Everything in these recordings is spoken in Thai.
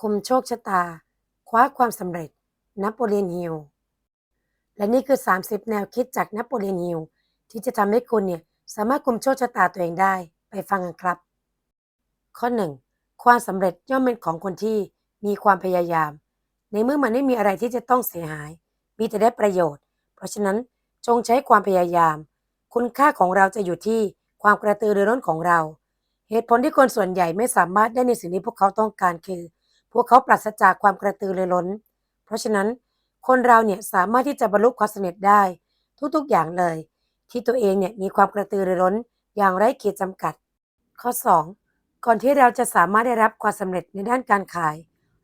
คมโชคชะตา คว้าความสำเร็จนโปเลียนฮิลและนี่คือ 30 แนวคิดจากนโปเลียนฮิลที่จะทำให้คุณเนี่ยสามารถคุมโชคชะตาตัวเองได้ไปฟังกันครับ ข้อ 1. ความสำเร็จย่อมเป็นของคนที่มีความพยายาม ในเมื่อมันไม่มีอะไรที่จะต้องเสียหาย มีแต่ได้ประโยชน์ เพราะฉะนั้นจงใช้ความพยายาม คุณค่าของเราจะอยู่ที่ความกระตือรือร้นของเรา เหตุผลที่คนส่วนใหญ่ไม่สามารถได้ในสิ่งที่พวกเขาต้องการคือ พวกเขาปราศจากความกระตือรือร้น เพราะฉะนั้นคนเราเนี่ยสามารถที่จะบรรลุความสำเร็จได้ ทุกๆอย่างเลย ที่ตัวเองเนี่ยมีความกระตือรือร้น อย่างไร้ขีดจำกัด ข้อ 2. ก่อนที่เราจะสามารถได้รับความสำเร็จในด้านการขาย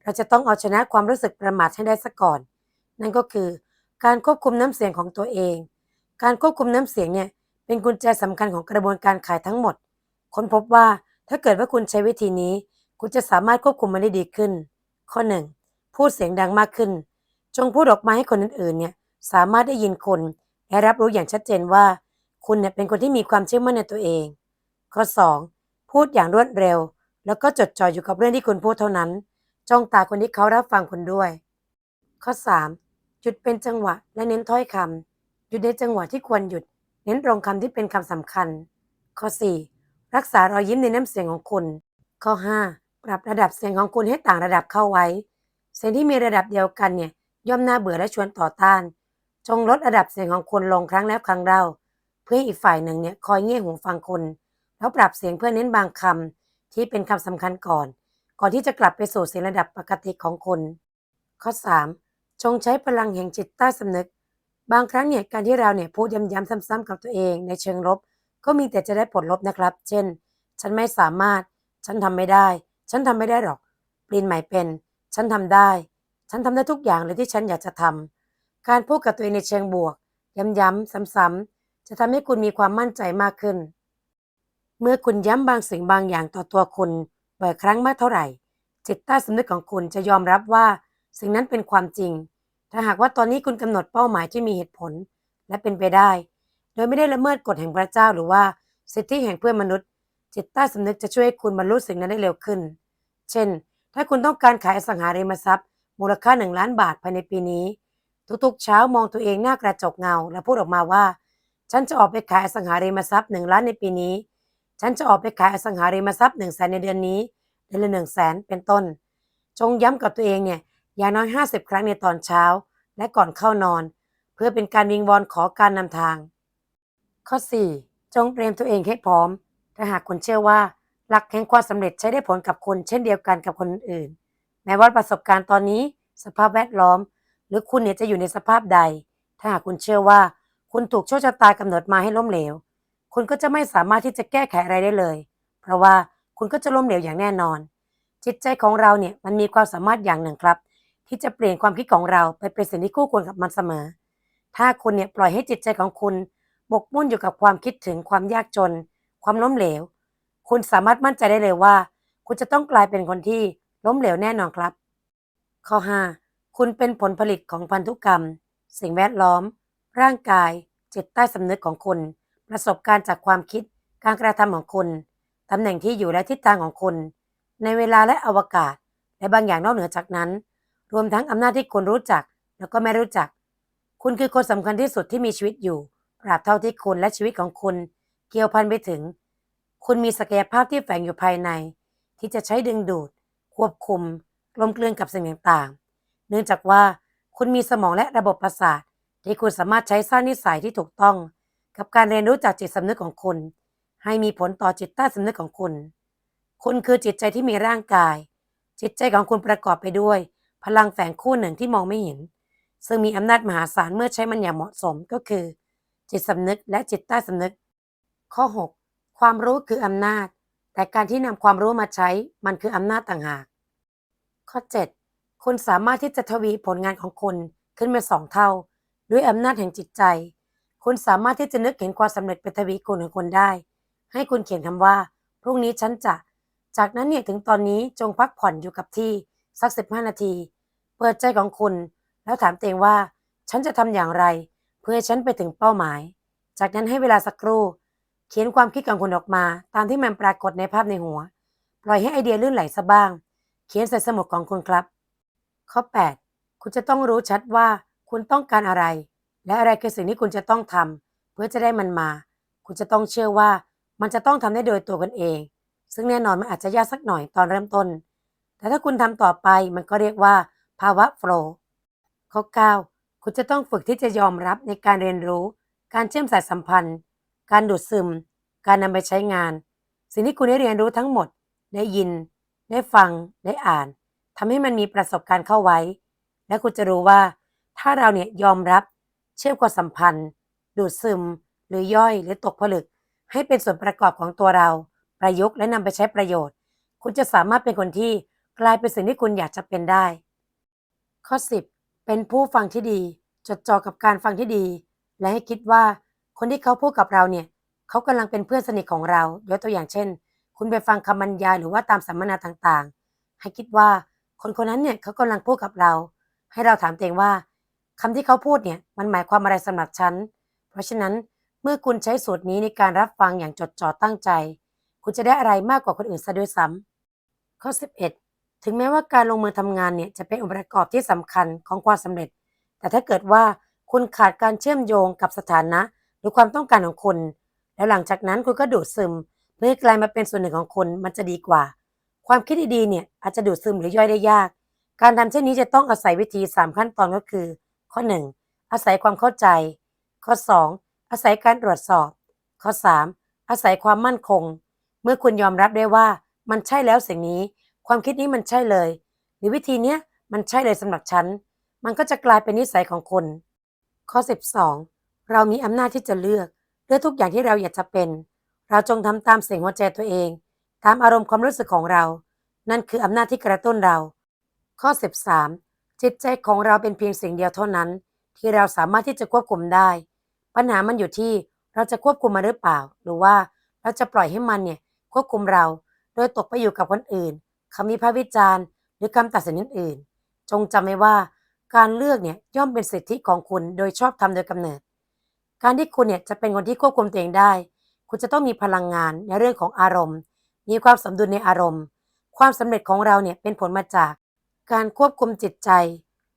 เราจะต้องเอาชนะความรู้สึกประมาทให้ได้ซะก่อน นั่นก็คือ การควบคุมน้ำเสียงของตัวเอง การควบคุมน้ำเสียงเนี่ยเป็นกุญแจสำคัญของกระบวนการขายทั้งหมด ค้นพบว่าถ้าเกิดว่าคุณใช้วิธีนี้ คุณจะสามารถควบคุมมันได้ดีขึ้น ข้อ 1. พูดเสียงดังมากขึ้น จงพูดออกมาให้คนอื่นๆเนี่ยสามารถได้ยินคุณและรับรู้อย่างชัดเจนว่า คุณเนี่ยเป็นคนที่มีความเชื่อมั่นในตัวเอง ข้อ 2. พูดอย่างรวดเร็ว แล้วก็จดจ่ออยู่กับเรื่องที่คุณพูดเท่านั้น จ้องตาคนที่เขารับฟังคุณด้วย ข้อ 3. หยุดเป็นจังหวะและเน้นถ้อยคำหยุดในจังหวะที่ควรหยุด เน้นตรงคำที่เป็นคำสำคัญ ข้อ 4. รักษารอยยิ้มในน้ำเสียงของคุณ ข้อ 5. ปรับระดับเสียงของคุณให้ต่างระดับเข้าไว้ เสียงที่มีระดับเดียวกันเนี่ยย่อมน่าเบื่อและชวนต่อต้าน จงลดระดับเสียงของคุณลงครั้งแล้วครั้งเล่า เพื่อให้อีกฝ่ายหนึ่งเนี่ยคอยเงี่ยหูฟังคุณ แล้วปรับเสียงเพื่อเน้นบางคำที่เป็นคำสำคัญก่อน ก่อนที่จะกลับไปสู่เสียงระดับปกติของคุณ ข้อ 3. จงใช้พลังแห่งจิตใต้สำนึก บางครั้งเนี่ยการที่เราเนี่ยพูดย้ำๆซ้ำๆกับตัวเองในเชิงลบ ก็มีแต่จะได้ผลลบนะครับ เช่น ฉันไม่สามารถ ฉันทำไม่ได้ ฉันทำไม่ได้หรอกเปลี่ยนใหม่เป็น ฉันทำได้ ฉันทำได้ทุกอย่างเลยที่ฉันอยากจะทำการพูดกับตัวเองในเชิงบวก ย้ำๆซ้ำๆจะทำให้คุณมีความมั่นใจมากขึ้น เมื่อคุณย้ำบางสิ่งบางอย่างต่อตัวคุณบ่อยครั้งมากเท่าไหร่ จิตใต้สำนึกของคุณจะยอมรับว่าสิ่งนั้นเป็นความจริง ถ้าหากว่าตอนนี้คุณกำหนดเป้าหมายที่มีเหตุผล และเป็นไปได้ โดยไม่ได้ละเมิดกฎแห่งพระเจ้าหรือว่าสิทธิแห่งเพื่อนมนุษย์ จิตใต้สำนึกจะช่วยให้คุณบรรลุสิ่งนั้นได้เร็วขึ้น เช่น ถ้าคุณต้องการขายอสังหาริมทรัพย์ มูลค่าหนึ่งล้านบาทภายในปีนี้ ทุกๆ เช้ามองตัวเองหน้ากระจกเงา และพูดออกมาว่า ฉันจะออกไปขายอสังหาริมทรัพย์หนึ่งล้านในปีนี้ ฉันจะออกไปขายอสังหาริมทรัพย์หนึ่งแสนในเดือนนี้เดือนละหนึ่งแสนเป็นต้น จงย้ำกับตัวเองเนี่ยอย่างน้อย 50 ครั้งในตอนเช้า และก่อนเข้านอน เพื่อเป็นการวิงวอนขอการนำทาง ข้อ 4 จงเตรียมตัวเองให้พร้อม ถ้าหากคุณเชื่อว่า หลักแห่งความสำเร็จใช้ได้ผลกับคุณเช่นเดียวกันกับคนอื่น แม้ว่าประสบการณ์ตอนนี้ สภาพแวดล้อม หรือคุณเนี่ยจะอยู่ในสภาพใด ถ้าหากคุณเชื่อว่า คุณถูกโชคชะตากำหนดมาให้ล้มเหลว คุณก็จะไม่สามารถที่จะแก้ไขอะไรได้เลย เพราะว่าคุณก็จะล้มเหลวอย่างแน่นอน จิตใจของเราเนี่ยมันมีความสามารถอย่างหนึ่งครับ ที่จะเปลี่ยนความคิดของเราไปเป็นสิ่งที่คู่ควรกับมันเสมอ ถ้าคุณเนี่ยปล่อยให้จิตใจของคุณหมกมุ่นอยู่กับความคิดถึงความยากจน ความล้มเหลว คุณสามารถมั่นใจได้เลยว่า คุณจะต้องกลายเป็นคนที่ล้มเหลวแน่นอนครับ ข้อ 5 คุณเป็นผลผลิตของพันธุกรรม สิ่งแวดล้อม ร่างกาย จิตใต้สำนึกของคุณ ประสบการณ์จากความคิด การกระทำของคุณตำแหน่งที่อยู่และทิศทางของคุณ ในเวลาและอวกาศ และบางอย่างนอกเหนือจากนั้น รวมทั้งอำนาจที่คุณรู้จัก แล้วก็ไม่รู้จัก คุณคือคนสำคัญที่สุดที่มีชีวิตอยู่ตราบเท่าที่คุณและชีวิตของคุณ เกี่ยวพันไปถึง คุณมีศักยภาพที่แฝงอยู่ภายใน ที่จะใช้ดึงดูด ควบคุมกลมกลืนกับสิ่งต่างๆ เนื่องจากว่าคุณมีสมองและระบบประสาท ที่คุณสามารถใช้สร้างนิสัยที่ถูกต้อง กับการเรียนรู้จากจิตสำนึกของคุณ ให้มีผลต่อจิตใต้สำนึกของคุณ คุณคือจิตใจที่มีร่างกาย จิตใจของคุณประกอบไปด้วย พลังแฝงคู่หนึ่งที่มองไม่เห็น ซึ่งมีอำนาจมหาศาลเมื่อใช้มันอย่างเหมาะสมก็คือ จิตสำนึกและจิตใต้สำนึก ข้อ 6 ความรู้คืออำนาจ แต่การที่นำความรู้มาใช้มันคืออำนาจต่างหาก ข้อ 7 คุณสามารถที่จะทวีผลงานของคุณขึ้นเป็นสองเท่า ด้วยอำนาจแห่งจิตใจ คุณสามารถที่จะนึกเห็นความสำเร็จเป็นทวีคูณของคุณได้ ให้คุณเขียนคำว่า พรุ่งนี้ฉันจะ จากนั้นเนี่ยถึงตอนนี้จงพักผ่อนอยู่กับที่สัก15นาที เปิดใจของคุณ แล้วถามตัวเองว่า ฉันจะทำอย่างไร เพื่อให้ฉันไปถึงเป้าหมาย จากนั้นให้เวลาสักครู่ ขียนความคิดของคุณออกมา ตามที่มันปรากฏในภาพในหัว ปล่อยให้ไอเดียลื่นไหลซะบ้าง เขียนใส่สมุดของคุณครับ ข้อ 8 คุณจะต้องรู้ชัดว่าคุณต้องการอะไร และอะไรคือสิ่งที่คุณจะต้องทำเพื่อจะได้มันมา คุณจะต้องเชื่อว่ามันจะต้องทำได้โดยตัวกันเอง ซึ่งแน่นอนมันอาจจะยากสักหน่อยตอนเริ่มต้น แต่ถ้าคุณทำต่อไปมันก็เรียกว่าภาวะโฟล์ข้อ 9 คุณจะต้องฝึกที่จะยอมรับในการเรียนรู้ การเชื่อมสายสัมพันธ์ การดูดซึม การนำไปใช้งาน สิ่งที่คุณได้เรียนรู้ทั้งหมด ได้ยิน ได้ฟัง ได้อ่าน ทำให้มันมีประสบการณ์เข้าไว้ และคุณจะรู้ว่า ถ้าเราเนี่ยยอมรับ เชื่อมความสัมพันธ์ ดูดซึม หรือย่อยหรือตกผลึก ให้เป็นส่วนประกอบของตัวเรา ประยุกต์และนำไปใช้ประโยชน์ คุณจะสามารถเป็นคนที่กลายเป็นสิ่งที่คุณอยากจะเป็นได้ ข้อ 10 เป็นผู้ฟังที่ดี จดจ่อกับการฟังที่ดี และให้คิดว่า คนที่เขาพูดกับเราเนี่ยเขากำลังเป็นเพื่อนสนิทของเรายกตัวอย่างเช่น คุณไปฟังคำบรรยายหรือว่าตามสัมมนาต่างๆ ให้คิดว่าคนคนนั้นเนี่ยเขากำลังพูดกับเรา ให้เราถามตัวเองว่าคำที่เขาพูดเนี่ยมันหมายความอะไรสำหรับฉัน เพราะฉะนั้นเมื่อคุณใช้สูตรนี้ในการรับฟังอย่างจดจ่อตั้งใจ คุณจะได้อะไรมากกว่าคนอื่นซะด้วยซ้ำข้อ 11 ถึงแม้ว่าการลงมือทำงานเนี่ยจะเป็นองค์ประกอบที่สำคัญของความสำเร็จ แต่ถ้าเกิดว่าคุณขาดการเชื่อมโยงกับสถานะ รือความต้องการของคุณแล้วหลังจากนั้นคุณก็ดูดซึม เพื่อให้กลายมาเป็นส่วนหนึ่งของคุณมันจะดีกว่า ความคิดดีๆเนี่ยอาจจะดูดซึมหรือย่อยได้ยาก การทำเช่นนี้จะต้องอาศัยวิธี 3 ขั้นตอนก็คือ ข้อ 1 อาศัยความเข้าใจ ข้อ 2 อาศัยการตรวจสอบ ข้อ 3 อาศัยความมั่นคง เมื่อคุณยอมรับได้ว่ามันใช่แล้วสิ่งนี้ ความคิดนี้มันใช่เลย หรือวิธีเนี้ยมันใช่เลยสำหรับฉัน มันก็จะกลายเป็นนิสัยของคุณข้อ 12 เรามีอำนาจที่จะเลือกเลือกทุกอย่างที่เราอยากจะเป็น เราจงทำตามเสียงหัวใจตัวเอง ตามอารมณ์ความรู้สึกของเรา นั่นคืออำนาจที่กระตุ้นเรา ข้อ 13 จิตใจของเราเป็นเพียงสิ่งเดียวเท่านั้น ที่เราสามารถที่จะควบคุมได้ ปัญหามันอยู่ที่เราจะควบคุมมันหรือเปล่า หรือว่าเราจะปล่อยให้มันเนี่ยควบคุมเรา โดยตกไปอยู่กับคนอื่นคำวิพากษ์วิจารณ์ หรือคำตัดสินอื่นๆจงจำไว้ว่า การเลือกเนี่ยย่อมเป็นสิทธิของคุณโดยชอบทำโดยกำเนิด การที่คุณเนี่ยจะเป็นคนที่ควบคุมตัวเองได้ คุณจะต้องมีพลังงานในเรื่องของอารมณ์ มีความสมดุลในอารมณ์ ความสำเร็จของเราเนี่ยเป็นผลมาจาก การควบคุมจิตใจ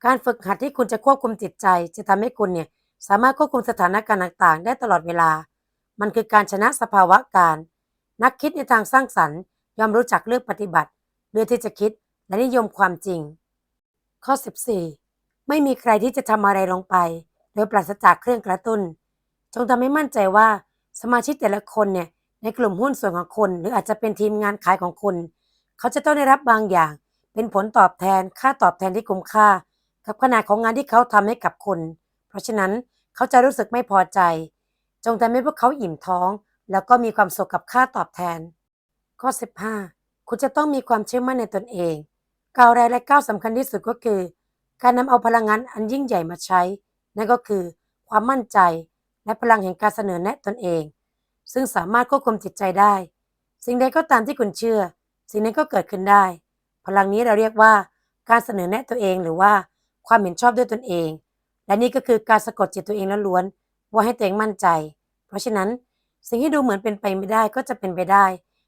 การฝึกหัดที่คุณจะควบคุมจิตใจ จะทำให้คุณเนี่ยสามารถควบคุมสถานการณ์ต่างๆ ได้ตลอดเวลา มันคือการชนะสภาวะการ นักคิดในทางสร้างสรรค์ยอมรู้จักเลือกปฏิบัติเลือกที่จะคิดและนิยมความจริง ข้อ 14 ไม่มีใครที่จะทำอะไรลงไป โดยปราศจากเครื่องกระตุ้น จงทำให้มั่นใจว่าสมาชิกแต่ละคนเนี่ยในกลุ่มหุ้นส่วนของคุณหรืออาจจะเป็นทีมงานขายของคุณ เขาจะต้องได้รับบางอย่าง เป็นผลตอบแทนค่าตอบแทนที่คุ้มค่า กับขนาดของงานที่เขาทำให้กับคุณ เพราะฉะนั้นเขาจะรู้สึกไม่พอใจ จงทำให้พวกเขาอิ่มท้อง แล้วก็มีความสุขกับค่าตอบแทน ข้อ 15 คุณจะต้องมีความเชื่อมั่นในตนเองก้าวแรกและก้าวสำคัญที่สุดก็คือ การนำเอาพลังงานอันยิ่งใหญ่มาใช้ นั่นก็คือ ความมั่นใจ และพลังแห่งการเสนอแนะตนเอง ซึ่งสามารถควบคุมจิตใจได้ สิ่งใดก็ตามที่คุณเชื่อ สิ่งนั้นก็เกิดขึ้นได้ พลังนี้เราเรียกว่า การเสนอแนะตัวเองหรือว่าความเห็นชอบด้วยตนเอง และนี่ก็คือการสะกดจิตตัวเองล้วนๆว่าให้ตัวเองมั่นใจ เพราะฉะนั้นสิ่งที่ดูเหมือนเป็นไปไม่ได้ก็จะเป็นไปได้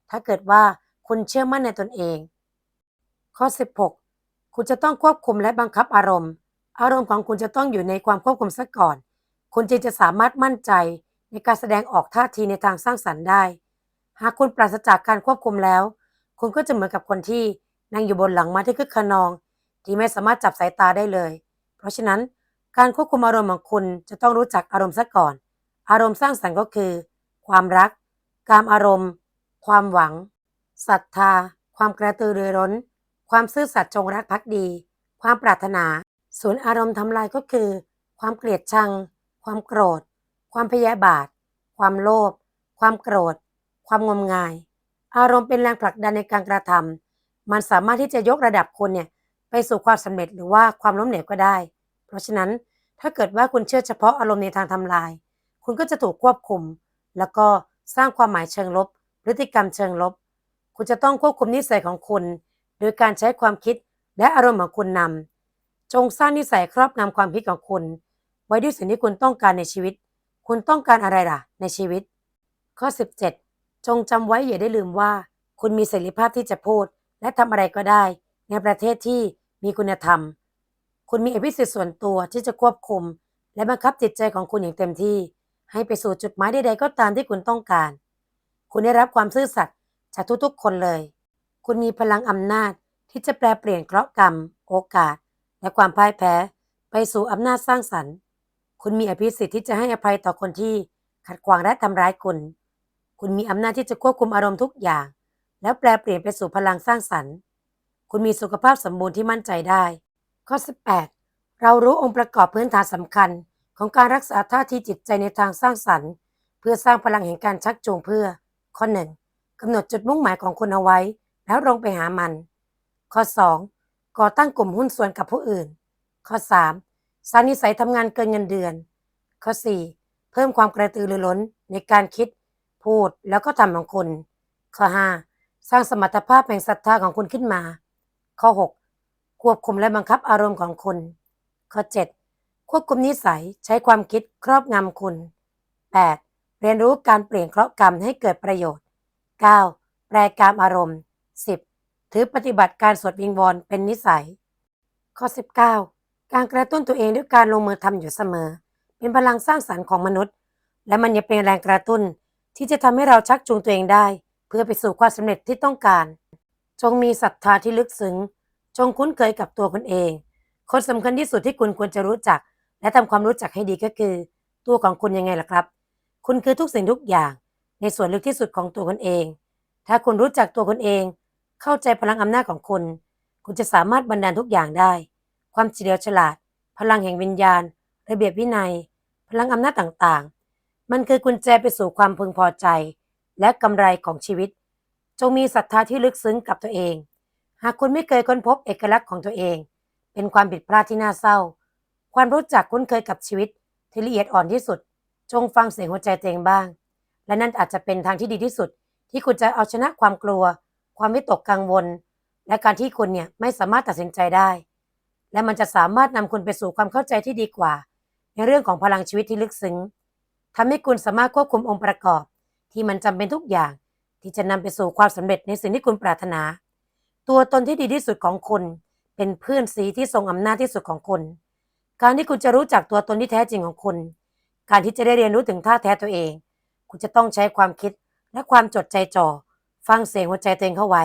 ถ้าเกิดว่าคุณเชื่อมั่นในตนเอง ข้อ 16 คุณจะต้องควบคุมและบังคับอารมณ์ อารมณ์ของคุณจะต้องอยู่ในความควบคุมซะก่อน คุณจึงจะสามารถมั่นใจในการแสดงออกท่าทีในทางสร้างสรรค์ได้ หากคุณปราศจากการควบคุมแล้ว คุณก็จะเหมือนกับคนที่นั่งอยู่บนหลังม้าที่คึกขนอง ที่ไม่สามารถจับสายตาได้เลย เพราะฉะนั้นการควบคุมอารมณ์ของคุณจะต้องรู้จักอารมณ์ซะก่อน อารมณ์สร้างสรรค์ก็คือ ความรัก การอารมณ์ ความหวัง ศรัทธา ความกระตือรือร้น ความซื่อสัตย์จงรักภักดี ความปรารถนา ส่วนอารมณ์ทำลายก็คือ ความเกลียดชัง ความโกรธ ความพยาบาท ความโลภ ความโกรธ ความงมงาย อารมณ์เป็นแรงผลักดันในการกระทำมันสามารถที่จะยกระดับคนเนี่ยไปสู่ความสำเร็จหรือว่าความล้มเหลวก็ได้ เพราะฉะนั้นถ้าเกิดว่าคุณเชื่อเฉพาะอารมณ์ในทางทำลาย คุณก็จะถูกควบคุม แล้วก็สร้างความหมายเชิงลบ พฤติกรรมเชิงลบ คุณจะต้องควบคุมนิสัยของคุณ โดยการใช้ความคิดและอารมณ์ของคุณนำจงสร้างนิสัยครอบงำความคิดของคุณ ไว้ด้วยสิ่งที่คุณต้องการในชีวิต คุณต้องการอะไรล่ะ ในชีวิต ข้อ 17 จงจำไว้อย่าได้ลืมว่า คุณมีเสรีภาพที่จะพูด และทำอะไรก็ได้ ในประเทศที่มีคุณธรรม คุณมีอภิสิทธิ์ส่วนตัวที่จะควบคุม และบังคับจิตใจของคุณอย่างเต็มที่ ให้ไปสู่จุดหมายใดๆก็ตามที่คุณต้องการ คุณได้รับความซื่อสัตย์จากทุกๆคนเลย คุณมีพลังอำนาจที่จะแปลเปลี่ยนเคราะห์กรรม โอกาส และความพ่ายแพ้ ไปสู่อำนาจสร้างสรรค์ คุณมีอภิสิทธิ์ที่จะให้อภัยต่อคนที่ขัดขวางและทำร้ายคุณ คุณมีอำนาจที่จะควบคุมอารมณ์ทุกอย่าง แล้วแปลเปลี่ยนไปสู่พลังสร้างสรรค์ คุณมีสุขภาพสมบูรณ์ที่มั่นใจได้ ข้อ 18 เรารู้องค์ประกอบพื้นฐานสำคัญ ของการรักษาท่าทีจิตใจในทางสร้างสรรค์ เพื่อสร้างพลังแห่งการชักจูงเพื่อ ข้อ 1กำหนดจุดมุ่งหมายของคุณเอาไว้ แล้วลงไปหามัน ข้อ 2 ก่อตั้งกลุ่มหุ้นส่วนกับผู้อื่น ข้อ 3 สร้างนิสัยทำงานเกินเงินเดือน ข้อ 4 เพิ่มความกระตือรือร้นในการคิด พูดแล้วก็ทำของคุณ ข้อ 5 สร้างสมรรถภาพแห่งศรัทธาของคุณขึ้นมา ข้อ 6 ควบคุมและบังคับอารมณ์ของคุณ ข้อ 7 ควบคุมนิสัยใช้ความคิดครอบงำคุณ 8. เรียนรู้การเปลี่ยนเคราะห์กรรมให้เกิดประโยชน์ 9. แปลกามอารมณ์ 10. ถือปฏิบัติการสวดวิงวอนเป็นนิสัย ข้อ 19 การกระตุ้นตัวเองด้วยการลงมือทำอยู่เสมอ เป็นพลังสร้างสรรค์ของมนุษย์ และมันยังเป็นแรงกระตุ้น ที่จะทำให้เราชักจูงตัวเองได้ เพื่อไปสู่ความสำเร็จที่ต้องการ จงมีศรัทธาที่ลึกซึ้ง จงคุ้นเคยกับตัวคุณเอง คนสำคัญที่สุดที่คุณควรจะรู้จัก และทำความรู้จักให้ดีก็คือ ตัวของคุณยังไงล่ะครับ คุณคือทุกสิ่งทุกอย่าง ในส่วนลึกที่สุดของตัวคุณเอง ถ้าคุณรู้จักตัวคุณเอง เข้าใจพลังอำนาจของคุณ คุณจะสามารถบรรดาลทุกอย่างได้ ความเฉลียวฉลาด พลังแห่งวิญญาณ ระเบียบวินัย พลังอำนาจต่างๆ มันคือกุญแจไปสู่ความพึงพอใจ และกำไรของชีวิต จงมีศรัทธาที่ลึกซึ้งกับตัวเอง หากคุณไม่เคยค้นพบเอกลักษณ์ของตัวเอง เป็นความผิดพลาดที่น่าเศร้า ความรู้จักคุ้นเคยกับชีวิตที่ละเอียดอ่อนที่สุด จงฟังเสียงหัวใจตัวเองบ้าง และนั่นอาจจะเป็นทางที่ดีที่สุด ที่คุณจะเอาชนะความกลัว ความวิตกกังวล และการที่คุณเนี่ยไม่สามารถตัดสินใจได้ และมันจะสามารถนำคุณไปสู่ความเข้าใจที่ดีกว่า ในเรื่องของพลังชีวิตที่ลึกซึ้งทำให้คุณสามารถควบคุมองค์ประกอบ ที่มันจำเป็นทุกอย่าง ที่จะนำไปสู่ความสำเร็จในสิ่งที่คุณปรารถนา ตัวตนที่ดีที่สุดของคุณ เป็นเพื่อนสีที่ทรงอำนาจที่สุดของคุณการที่คุณจะรู้จักตัวตนที่แท้จริงของคุณ การที่จะได้เรียนรู้ถึงท่าแท้ตัวเอง คุณจะต้องใช้ความคิดและความจดใจจ่อ ฟังเสียงหัวใจตัวเองเข้าไว้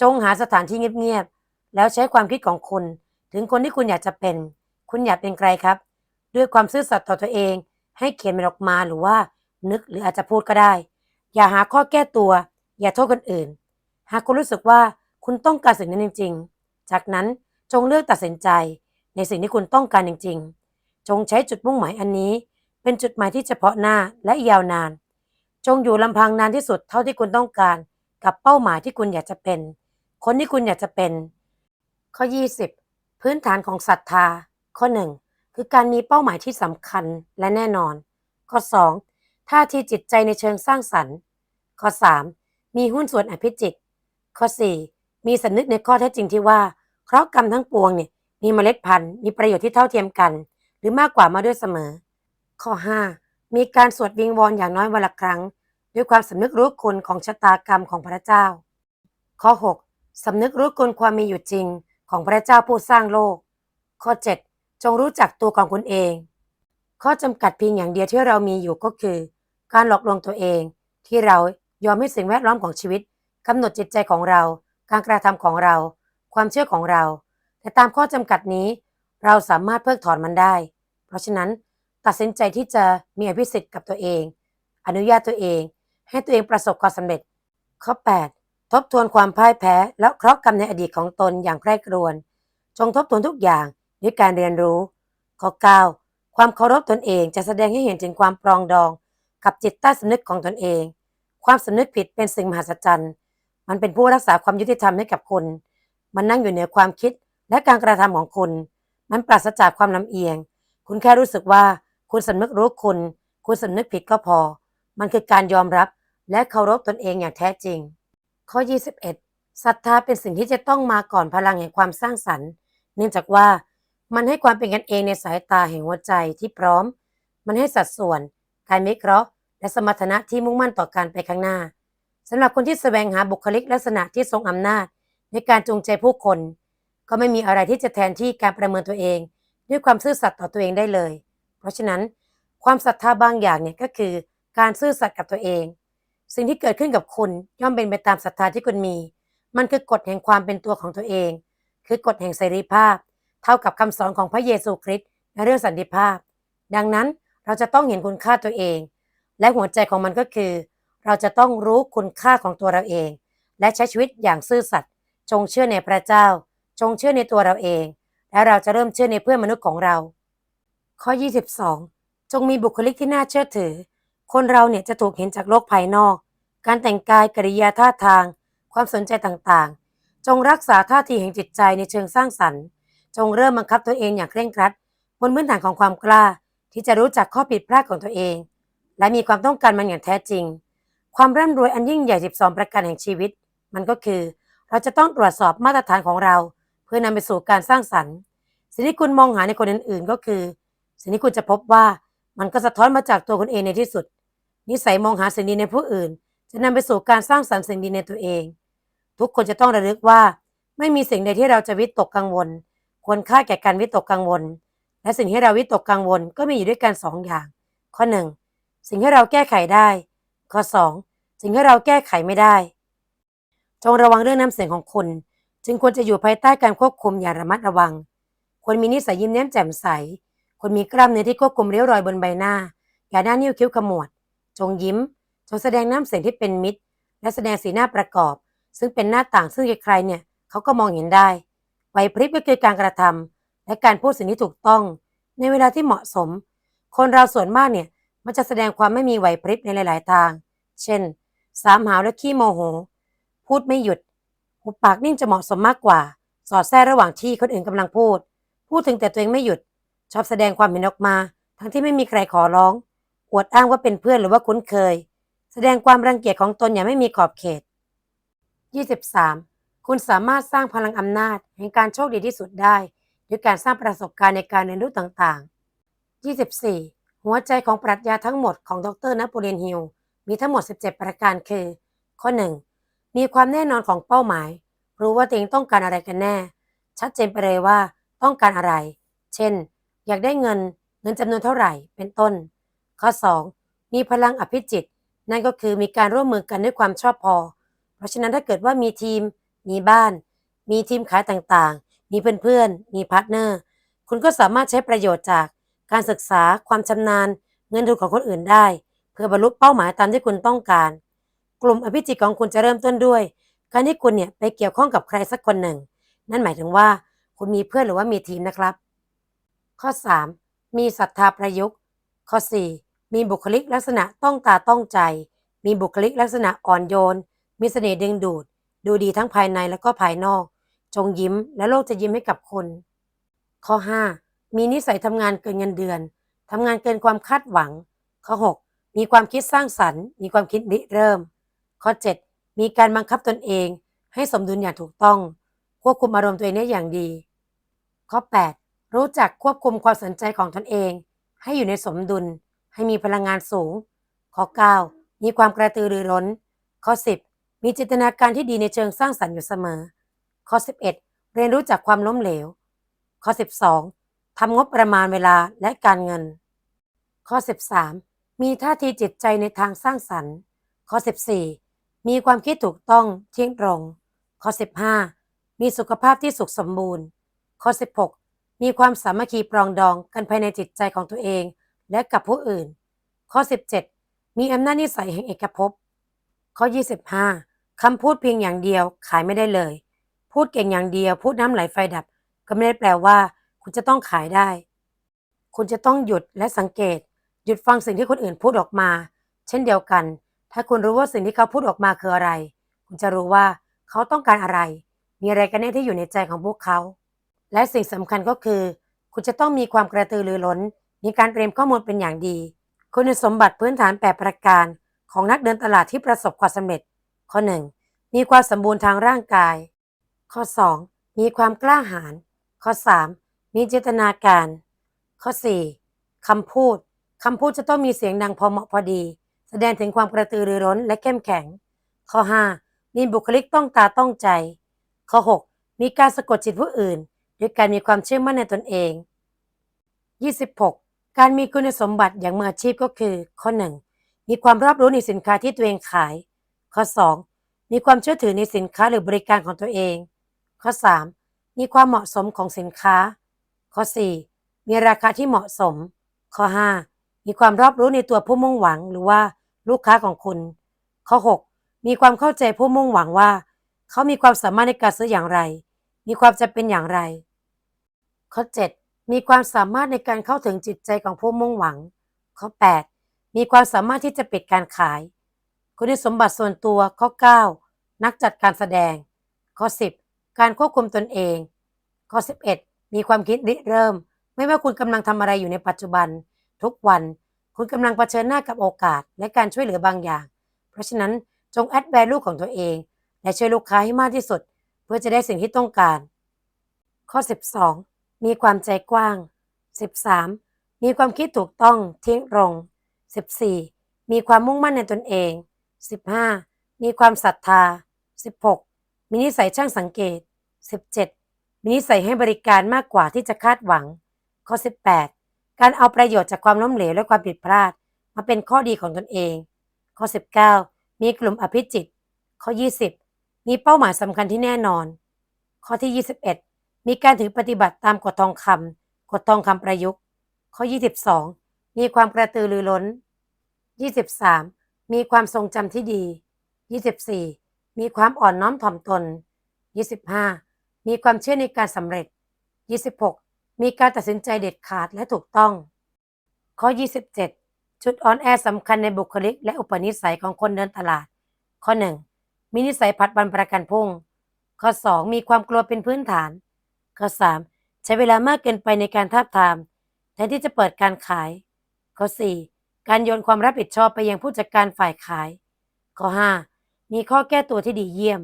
จงหาสถานที่เงียบๆ แล้วใช้ความคิดของคุณ ถึงคนที่คุณอยากจะเป็น คุณอยากเป็นใครครับ ด้วยความซื่อสัตย์ต่อตัวเอง ให้เขียนมันออกมาหรือว่า นึกหรืออาจจะพูดก็ได้ อย่าหาข้อแก้ตัว อย่าโทษคนอื่น หากคุณรู้สึกว่าคุณต้องการสิ่งนั้นจริง ๆ จากนั้นจงเลือกตัดสินใจ ในสิ่งที่คุณต้องการจริง ๆ จงใช้จุดมุ่งหมายอันนี้ เป็นจุดหมายที่เฉพาะหน้าและยาวนาน จงอยู่ลำพังนานที่สุดเท่าที่คุณต้องการ กับเป้าหมายที่คุณอยากจะเป็น คนที่คุณอยากจะเป็น ข้อ 20 พื้นฐานของศรัทธา ข้อ 1 คือการมีเป้าหมายที่สำคัญและแน่นอน ข้อ 2 ท่าทีจิตใจในเชิงสร้างสรรค์ ข้อ 3 มีหุ้นส่วนอภิจิต ข้อ 4 มีสำนึกในข้อเท็จจริงที่ว่าเคราะห์กรรมทั้งปวงเนี่ยมีเมล็ดพันธุ์ มีประโยชน์ที่เท่าเทียมกัน หรือมากกว่ามาด้วยเสมอ ข้อ 5 มีการสวดวิงวอนอย่างน้อยวันละครั้ง ด้วยความสำนึกรู้คุณของชะตากรรมของพระเจ้า ข้อ 6สำนึกรู้คุณความมีอยู่จริง ของพระเจ้าผู้สร้างโลก ข้อ 7 จงรู้จักตัวของคุณเอง ข้อจำกัดเพียงอย่างเดียวที่เรามีอยู่ก็คือ การหลอกลวงตัวเอง ที่เรายอมให้สิ่งแวดล้อมของชีวิตกำหนดจิตใจของเรา การกระทำของเรา ความเชื่อของเรา แต่ตามข้อจำกัดนี้ เราสามารถเพิกถอนมันได้ เพราะฉะนั้นตัดสินใจที่จะมีอภิสิทธิ์กับตัวเอง อนุญาตตัวเอง ให้ตัวเองประสบความสำเร็จ ข้อ 8 ทบทวนความพ่ายแพ้และเคราะห์กรรมในอดีตของตนอย่างใคร่ครวญจงทบทวนทุกอย่างด้วยการเรียนรู้ ข้อ 9 ความเคารพตนเองจะแสดงให้เห็นถึงความปรองดองกับจิตใต้สำนึกของตนเอง ความสำนึกผิดเป็นสิ่งมหัศจรรย์ มันเป็นผู้รักษาความยุติธรรมให้กับคุณ มันนั่งอยู่เหนือความคิดและการกระทำของคุณ มันปราศจากความลำเอียง คุณแค่รู้สึกว่าคุณสำนึกรู้คุณ คุณสำนึกผิดก็พอ มันคือการยอมรับและเคารพตนเองอย่างแท้จริง ข้อ 21ศรัทธาเป็นสิ่งที่จะต้องมาก่อนพลังแห่งความสร้างสรรค์ เนื่องจากว่ามันให้ความเป็นกันเองในสายตาแห่งหัวใจที่พร้อม มันให้สัดส่วน การวิเคราะห์ และสมรรถนะที่มุ่งมั่นต่อการไปข้างหน้าสำหรับคนที่แสวงหาบุคลิกลักษณะที่ทรงอำนาจ ในในการจูงใจผู้คน ก็ไม่มีอะไรที่จะแทนที่การประเมินตัวเอง ด้วยความซื่อสัตย์ต่อตัวเองได้เลย เพราะฉะนั้น ความศรัทธาบางอย่างเนี่ยก็คือ การซื่อสัตย์กับตัวเอง สิ่งที่เกิดขึ้นกับคุณย่อมเป็นไปตามศรัทธาที่คุณมี มันคือกฎแห่งความเป็นตัวของตัวเอง คือกฎแห่งเสรีภาพ เท่ากับคำสอนของพระเยซูคริสต์ในเรื่องสันติภาพ ดังนั้นเราจะต้องเห็นคุณค่าตัวเอง และหัวใจของมันก็คือ เราจะต้องรู้คุณค่าของตัวเราเอง และใช้ชีวิตอย่างซื่อสัตย์จงเชื่อในพระเจ้า จงเชื่อในตัวเราเอง และเราจะเริ่มเชื่อในเพื่อนมนุษย์ของเรา ข้อ 22 จงมีบุคลิกที่น่าเชื่อถือ คนเราเนี่ยจะถูกเห็นจากโลกภายนอก การแต่งกายกริยาท่าทาง ความสนใจต่างๆ จงรักษาท่าทีแห่งจิตใจในเชิงสร้างสรรค์ จงเริ่มบังคับตัวเองอย่างเคร่งครัด บนพื้นฐานของความกล้า ที่จะรู้จักข้อผิดพลาดของตัวเอง และมีความต้องการมันอย่างแท้จริง ความร่ำรวยอันยิ่งใหญ่ 12 ประการแห่งชีวิต มันก็คือ เราจะต้องตรวจสอบมาตรฐานของเรา เพื่อนำไปสู่การสร้างสรรค์สิ่งที่คุณมองหาในคนอื่นๆ ก็คือ สิ่งที่คุณจะพบว่ามันก็สะท้อนมาจากตัวคุณเองในที่สุด นิสัยมองหาสิ่งดีในผู้อื่น จะนำไปสู่การสร้างสรรค์สิ่งดีในตัวเอง ทุกคนจะต้องระลึกว่า ไม่มีสิ่งใดที่เราจะวิตกกังวล ควรค่าแก่การวิตกกังวล และสิ่งที่เราวิตกกังวลก็มีอยู่ด้วยกันสองอย่าง ข้อหนึ่งสิ่งที่เราแก้ไขได้ ข้อสองสิ่งที่เราแก้ไขไม่ได้ จงระวังเรื่องน้ำเสียงของคุณ จึงควรจะอยู่ภายใต้การควบคุมอย่างระมัดระวัง ควรมีนิสัยยิ้มแย้มแจ่มใสควรมีกล้ามเนื้อที่ควบคุมเริ้วรอยบนใบหน้า อย่าหน้านิ้วคิ้วขมวด จงยิ้ม จงแสดงน้ำเสียงที่เป็นมิตร และแสดงสีหน้าประกอบ ซึ่งเป็นหน้าต่างซึ่งใครๆเนี่ยเขาก็มองเห็นได้ไหวพริบก็คือการกระทำและการพูดสิ่งที่ถูกต้อง ในเวลาที่เหมาะสม คนเราส่วนมากเนี่ยมันจะแสดงความไม่มีไหวพริบในหลาย ๆ ทาง เช่น สามหาวและขี้โมโห พูดไม่หยุดหุบปากนิ่งจะเหมาะสมมากกว่า สอดแทรกระหว่างที่คนอื่นกำลังพูด พูดถึงแต่ตัวเองไม่หยุด ชอบแสดงความเห็นออกมา ทั้งที่ไม่มีใครขอร้อง วดอ้างว่าเป็นเพื่อนหรือว่าคุ้นเคย แสดงความรังเกียจของตนอย่างไม่มีขอบเขต 23. คุณสามารถสร้างพลังอำนาจแห่งการโชคดีที่สุดได้ด้วยการสร้างประสบการณ์ในการเรียนรู้ต่างๆ 24. หัวใจของปรัชญาทั้งหมดของดรนโปเลียนฮิลมีทั้งหมด 17 ประการคือ ข้อ 1. มีความแน่นอนของเป้าหมาย รู้ว่าตัวเองต้องการอะไรกันแน่ ชัดเจนไปเลยว่าต้องการอะไร เช่น อยากได้เงิน เงินจำนวนเท่าไหร่ เป็นต้น ข้อ 2. มีพลังอภิจิต นั่นก็คือมีการร่วมมือกันด้วยความชอบพอ เพราะฉะนั้นถ้าเกิดว่ามีทีม มีบ้าน มีทีมขายต่างๆ มีเพื่อนๆ มีพาร์ทเนอร์ คุณก็สามารถใช้ประโยชน์จากการศึกษา ความชำนาญ เงินทุนของคนอื่นได้ เพื่อบรรลุเป้าหมายตามที่คุณต้องการ กลุ่มอภิจิตของคุณจะเริ่มต้นด้วย การที่คุณเนี่ยไปเกี่ยวข้องกับใครสักคนหนึ่ง นั่นหมายถึงว่าคุณมีเพื่อนหรือว่ามีทีมนะครับ ข้อ 3. มีศรัทธาประยุกต์ ข้อ 4. มีบุคลิกลักษณะต้องตาต้องใจ มีบุคลิกลักษณะอ่อนโยน มีเสน่ห์ดึงดูด ดูดีทั้งภายในและก็ภายนอก จงยิ้มและโลกจะยิ้มให้กับคุณ ข้อ 5. มีนิสัยทำงานเกินเงินเดือนทำงานเกินความคาดหวัง ข้อ 6. มีความคิดสร้างสรรค์ มีความคิดริเริ่ม ข้อ 7. มีการบังคับตนเอง ให้สมดุลอย่างถูกต้อง ควบคุมอารมณ์ตัวเองได้อย่างดี ข้อ 8. รู้จักควบคุมความสนใจของตนเอง ให้อยู่ในสมดุล ให้มีพลังงานสูง ข้อ 9. มีความกระตือรือร้น ข้อ 10. มีจินตนาการที่ดีในเชิงสร้างสรรค์อยู่เสมอ ข้อ 11. เรียนรู้จากความล้มเหลว ข้อ 12. ทำงบประมาณเวลาและการเงิน ข้อ 13. มีท่าทีจิตใจในทางสร้างสรรค์ ข้อ 14. มีความคิดถูกต้องเที่ยงตรง ข้อ 15. มีสุขภาพที่สุขสมบูรณ์ ข้อ 16. มีความสามัคคีปรองดองกันภายในจิตใจของตัวเอง และกับผู้อื่น ข้อ 17. มีอำนาจนิสัยแห่งเอกภพ ข้อ 25 คำพูดเพียงอย่างเดียวขายไม่ได้เลย พูดเก่งอย่างเดียว พูดน้ำไหลไฟดับ ก็ไม่ได้แปลว่า คุณจะต้องขายได้ คุณจะต้องหยุดและสังเกต หยุดฟังสิ่งที่คนอื่นพูดออกมา เช่นเดียวกัน ถ้าคุณรู้ว่าสิ่งที่เขาพูดออกมาคืออะไร คุณจะรู้ว่าเขาต้องการอะไร มีอะไรกันแน่ที่อยู่ในใจของพวกเขา และสิ่งสำคัญก็คือ คุณจะต้องมีความกระตือรือร้น มีการเตรียมข้อมูลเป็นอย่างดี คุณสมบัติพื้นฐานแปประการของนักเดินตลาดที่ประสบความสำเร็จ ข้อ 1. มีความสมบูรณ์ทางร่างกาย ข้อ 2. มีความกล้าหาญ ข้อ 3. มีเจตนาการ ข้อ 4. คำพูด คำพูดจะต้องมีเสียงดังพอเหมาะพอดี แสดงถึงความกระตือรือร้นและเข้มแข็ง ข้อ 5. มีบุคลิกต้องตาต้องใจ ข้อ 6 มีการสะกดจิตผู้อื่นด้วยการมีความเชื่อมั่นในตนเอง 26 การมีคุณสมบัติอย่างมืออาชีพก็คือ ข้อ 1 มีความรอบรู้ในสินค้าที่ตัวเองขาย ข้อ 2 มีความเชื่อถือในสินค้าหรือบริการของตัวเอง ข้อ 3 มีความเหมาะสมของสินค้า ข้อ 4 มีราคาที่เหมาะสม ข้อ 5 มีความรอบรู้ในตัวผู้มุ่งหวังหรือว่าลูกค้าของคุณ ข้อ 6 มีความเข้าใจผู้มุ่งหวังว่า เขามีความสามารถในการซื้ออย่างไร มีความจำเป็นอย่างไร ข้อ 7 มีความสามารถในการเข้าถึงจิตใจของผู้มุ่งหวัง ข้อ 8 มีความสามารถที่จะปิดการขาย คุณสมบัติส่วนตัวข้อ 9 นักจัดการแสดง ข้อ 10 การควบคุมตนเอง ข้อ 11 มีความคิดริเริ่ม ไม่ว่าคุณกำลังทำอะไรอยู่ในปัจจุบัน ทุกวัน คุณกำลังเผชิญหน้ากับโอกาสและการช่วยเหลือบางอย่าง เพราะฉะนั้นจงแอดแวลูของตัวเอง และช่วยลูกค้าให้มากที่สุด เพื่อจะได้สิ่งที่ต้องการ ข้อ 12 มีความใจกว้าง 13. มีความคิดถูกต้องเที่ยงตรง 14. มีความมุ่งมั่นในตนเอง 15. มีความศรัทธา 16. มีนิสัยช่างสังเกต 17. มีนิสัยให้บริการมากกว่าที่จะคาดหวัง ข้อ 18 การเอาประโยชน์จากความล้มเหลวและความผิดพลาด มาเป็นข้อดีของตนเอง ข้อ 19 มีกลุ่มอภิจิต ข้อ 20 มีเป้าหมายสำคัญที่แน่นอน ข้อที่ 21 มีการถือปฏิบัติตามกฎทองคำกฎทองคำประยุกต์ ข้อ 22 มีความกระตือรือร้น 23. มีความทรงจำที่ดี 24. มีความอ่อนน้อมถ่อมตน 25. มีความเชื่อในการสำเร็จ 26. มีการตัดสินใจเด็ดขาดและถูกต้อง ข้อ 27 จุดอ่อนแอสำคัญในบุคลิก และอุปนิสัยของคนเดินตลาด ข้อ 1 มีนิสัยผัดวันประกันพุ่ง ข้อ 2 มีความกลัวเป็นพื้นฐาน ข้อ 3 ใช้เวลามากเกินไปในการทาบทาม แทนที่จะเปิดการขาย ข้อ 4 การโยนความรับผิดชอบไปยังผู้จัดการฝ่ายขาย ข้อ 5 มีข้อแก้ตัวที่ดีเยี่ยม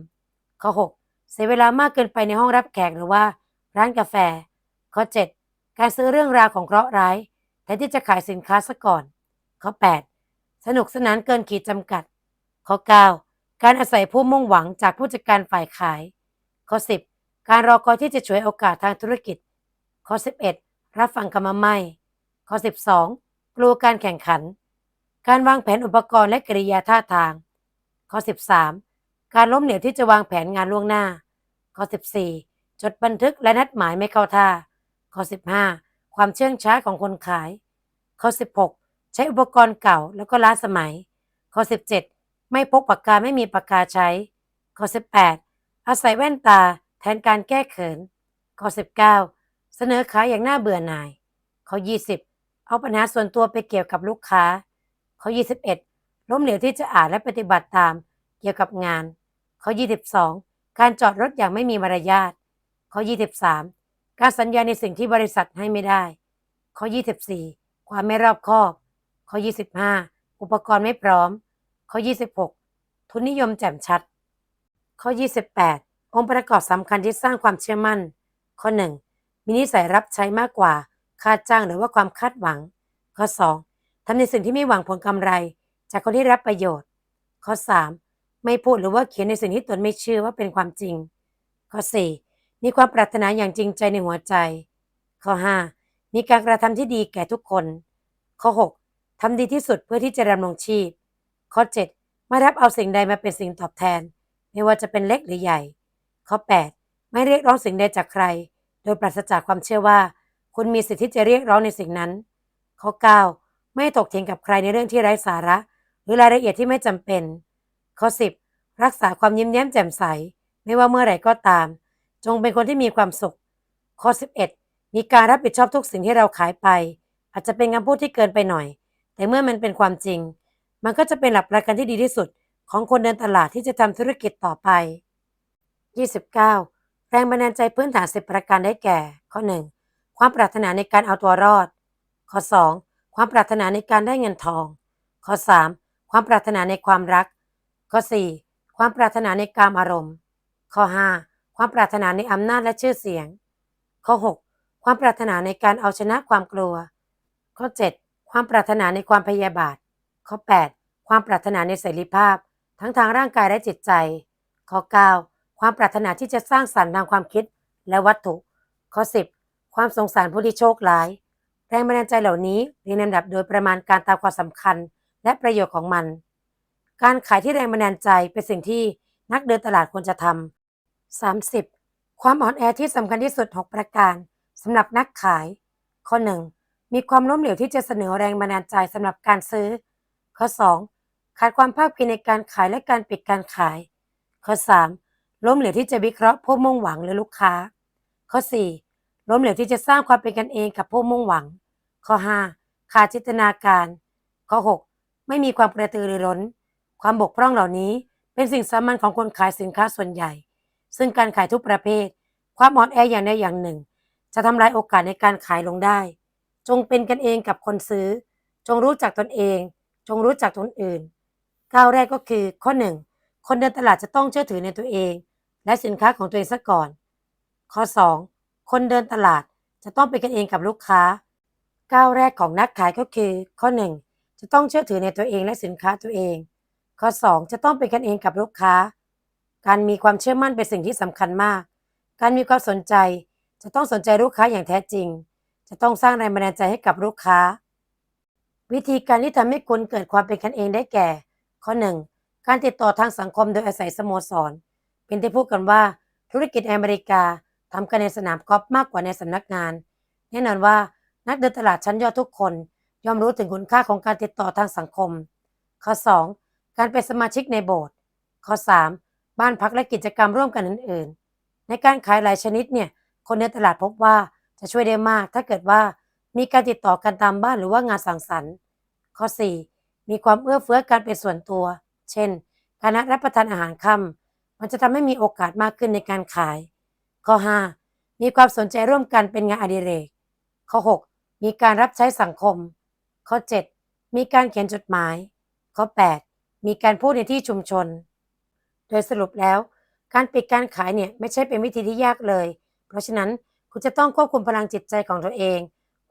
ข้อ 6 เสียเวลามากเกินไปในห้องรับแขกหรือว่า ร้านกาแฟ ข้อ 7 การซื้อเรื่องราวของเคราะห์ร้าย แทนที่จะขายสินค้าซะก่อน ข้อ 8 สนุกสนานเกินขีดจำกัด ข้อ 9 การอาศัยผู้มุ่งหวังจากผู้จัดการฝ่ายขาย ข้อ 10 การรอคอยที่จะฉวยโอกาสทางธุรกิจ ข้อ 11 รับฟังคำไม่ ข้อ 12 กลัวการแข่งขัน การวางแผนอุปกรณ์และกริยาท่าทาง ข้อ 13 การล้มเหลวที่จะวางแผนงานล่วงหน้า ข้อ 14 จดบันทึกและนัดหมายไม่เข้าท่า ข้อ 15 ความเชื่องช้าของคนขาย ข้อ 16 ใช้อุปกรณ์เก่าแล้วก็ล้าสมัย ข้อ 17 ไม่พกปากกาไม่มีปากกาใช้ ข้อ 18 อาศัยแว่นตา แทนการแก้เขิน ข้อ 19 เสนอขายอย่างน่าเบื่อหน่าย ข้อ 20 เอาปัญหาส่วนตัวไปเกี่ยวกับลูกค้า ข้อ 21 ล้มเหลวที่จะอ่านและปฏิบัติตามเกี่ยวกับงาน ข้อ 22 การจอดรถอย่างไม่มีมารยาท ข้อ 23 การสัญญาในสิ่งที่บริษัทให้ไม่ได้ ข้อ 24 ความไม่รอบคอบ ข้อ 25 อุปกรณ์ไม่พร้อม ข้อ 26 ทุนนิยมแจ่มชัด ข้อ 28 องค์ประกอบสำคัญที่สร้างความเชื่อมั่น ข้อ 1 มีนิสัยรับใช้มากกว่า ค่าจ้างหรือว่าความคาดหวัง ข้อ 2ทำในสิ่งที่ไม่หวังผลกำไร จากคนที่รับประโยชน์ ข้อ 3 ไม่พูดหรือว่าเขียนในสิ่งที่ตนไม่เชื่อว่าเป็นความจริง ข้อ 4 มีความปรารถนาอย่างจริงใจในหัวใจ ข้อ 5 มีการกระทำที่ดีแก่ทุกคน ข้อ 6ทำดีที่สุดเพื่อที่จะดำรงชีพ ข้อ 7 ไม่รับเอาสิ่งใดมาเป็นสิ่งตอบแทน ไม่ว่าจะเป็นเล็กหรือใหญ่ ข้อ 8 ไม่เรียกร้องสิ่งใดจากใคร โดยปราศจากความเชื่อว่า คุณมีสิทธิ์ที่จะเรียกร้องในสิ่งนั้น ข้อ 9 ไม่ตกเถียงกับใครในเรื่องที่ไร้สาระ หรือรายละเอียดที่ไม่จำเป็น ข้อ 10 รักษาความยิ้มแย้มแจ่มใส ไม่ว่าเมื่อไหร่ก็ตาม จงเป็นคนที่มีความสุข ข้อ 11 มีการรับผิดชอบทุกสิ่งที่เราขายไป อาจจะเป็นคำพูดที่เกินไปหน่อย แต่เมื่อมันเป็นความจริง มันก็จะเป็นหลักประกันที่ดีที่สุดของคนเดินตลาดที่จะทำธุรกิจต่อไป 29 แรงบันดาลใจพื้นฐาน10ประการได้แก่ ข้อ 1 ความปรารถนาในการเอาตัวรอด ข้อ 2 ความปรารถนาในการได้เงินทอง ข้อ 3 ความปรารถนาในความรัก ข้อ 4 ความปรารถนาในการอารมณ์ ข้อ 5 ความปรารถนาในอำนาจและชื่อเสียง ข้อ 6 ความปรารถนาในการเอาชนะความกลัว ข้อ 7 ความปรารถนาในความพยาบาท ข้อ 8 ความปรารถนาในเสรีภาพ ทั้งทางร่างกายและจิตใจ ข้อ 9 ความปรารถนาที่จะสร้างสรรค์ทางความคิดและวัตถุ ข้อ 10 ความสงสารผู้ที่โชคร้าย แรงบันดาลใจเหล่านี้เรียงลำดับโดยประมาณการตามความสำคัญและประโยชน์ของมัน การขายที่แรงบันดาลใจเป็นสิ่งที่นักเดินตลาดควรจะทำ 30. ความอ่อนแอที่สำคัญที่สุด 6 ประการสำหรับนักขาย ข้อ 1. มีความล้มเหลวที่จะเสนอแรงบันดาลใจสำหรับการซื้อ ข้อ 2. ขาดความภาคเพียรในการขายและการปิดการขาย ข้อ 3. ล้มเหลวที่จะวิเคราะห์ผู้มุ่งหวังหรือลูกค้า ข้อ 4. ล้มเหลวที่จะสร้างความเป็นกันเองกับผู้มุ่งหวัง ข้อ 5. ขาดจินตนาการ ข้อ 6. ไม่มีความกระตือรือร้น ความบกพร่องเหล่านี้เป็นสิ่งสามัญของคนขายสินค้าส่วนใหญ่ ซึ่งการขายทุกประเภท ความอ่อนแออย่างใดอย่างหนึ่ง จะทำลายโอกาสในการขายลงได้ จงเป็นกันเองกับคนซื้อ จงรู้จักตนเอง จงรู้จักตนอื่น ก้าวแรกก็คือข้อ 1 คนเดินตลาดจะต้องเชื่อถือในตัวเอง และสินค้าของตัวเองซะก่อน ข้อ 2 คนเดินตลาดจะต้องเป็นกันเองกับลูกค้า ก้าวแรกของนักขายก็คือ ข้อ 1 จะต้องเชื่อถือในตัวเองและสินค้าตัวเอง ข้อ 2 จะต้องเป็นกันเองกับลูกค้า การมีความเชื่อมั่นเป็นสิ่งที่สำคัญมาก การมีความสนใจจะต้องสนใจลูกค้าอย่างแท้จริง จะต้องสร้างแรงบันดาลใจให้กับลูกค้า วิธีการที่ทำให้คุณเกิดความเป็นกันเองได้แก่ ข้อ 1 การติดต่อทางสังคมโดยอาศัยสโมสร เป็นที่พูดกันว่าธุรกิจอเมริกาทำกันในสนามกอล์ฟมากกว่าในสำนักงาน แน่นอนว่านักเดินตลาดชั้นยอดทุกคนย่อมรู้ถึงคุณค่าของการติดต่อทางสังคม ข้อ 2 การเป็นสมาชิกในโบสถ์ข้อ 3 บ้านพักและกิจกรรมร่วมกันอื่นๆ ในการขายหลายชนิดเนี่ยคนในตลาดพบว่าจะช่วยได้มาก ถ้าเกิดว่ามีการติดต่อกันตามบ้านหรือว่างานสังสรรค์ ข้อ 4 มีความเอื้อเฟื้อการเป็นส่วนตัว เช่น การนัดรับประทานอาหารค่ำ มันจะทำให้มีโอกาสมากขึ้นในการขาย ข้อ 5 มีความสนใจร่วมกันเป็นงานอดิเรก ข้อ 6 มีการรับใช้สังคม ข้อ 7 มีการเขียนจดหมาย ข้อ 8 มีการพูดในที่ชุมชน โดยสรุปแล้ว การปิดการขายเนี่ยไม่ใช่เป็นวิธีที่ยากเลย เพราะฉะนั้นคุณจะต้องควบคุมพลังจิตใจของตัวเอง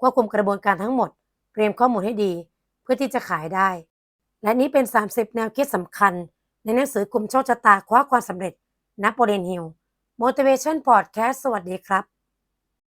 ควบคุมกระบวนการทั้งหมด เตรียมข้อมูลให้ดี เพื่อที่จะขายได้ และนี้เป็น 30 แนวคิดสำคัญ ในหนังสือกลุ่มโชคชะตาคว้าความสำเร็จนโปเลียนฮิล motivation podcast สวัสดีครับ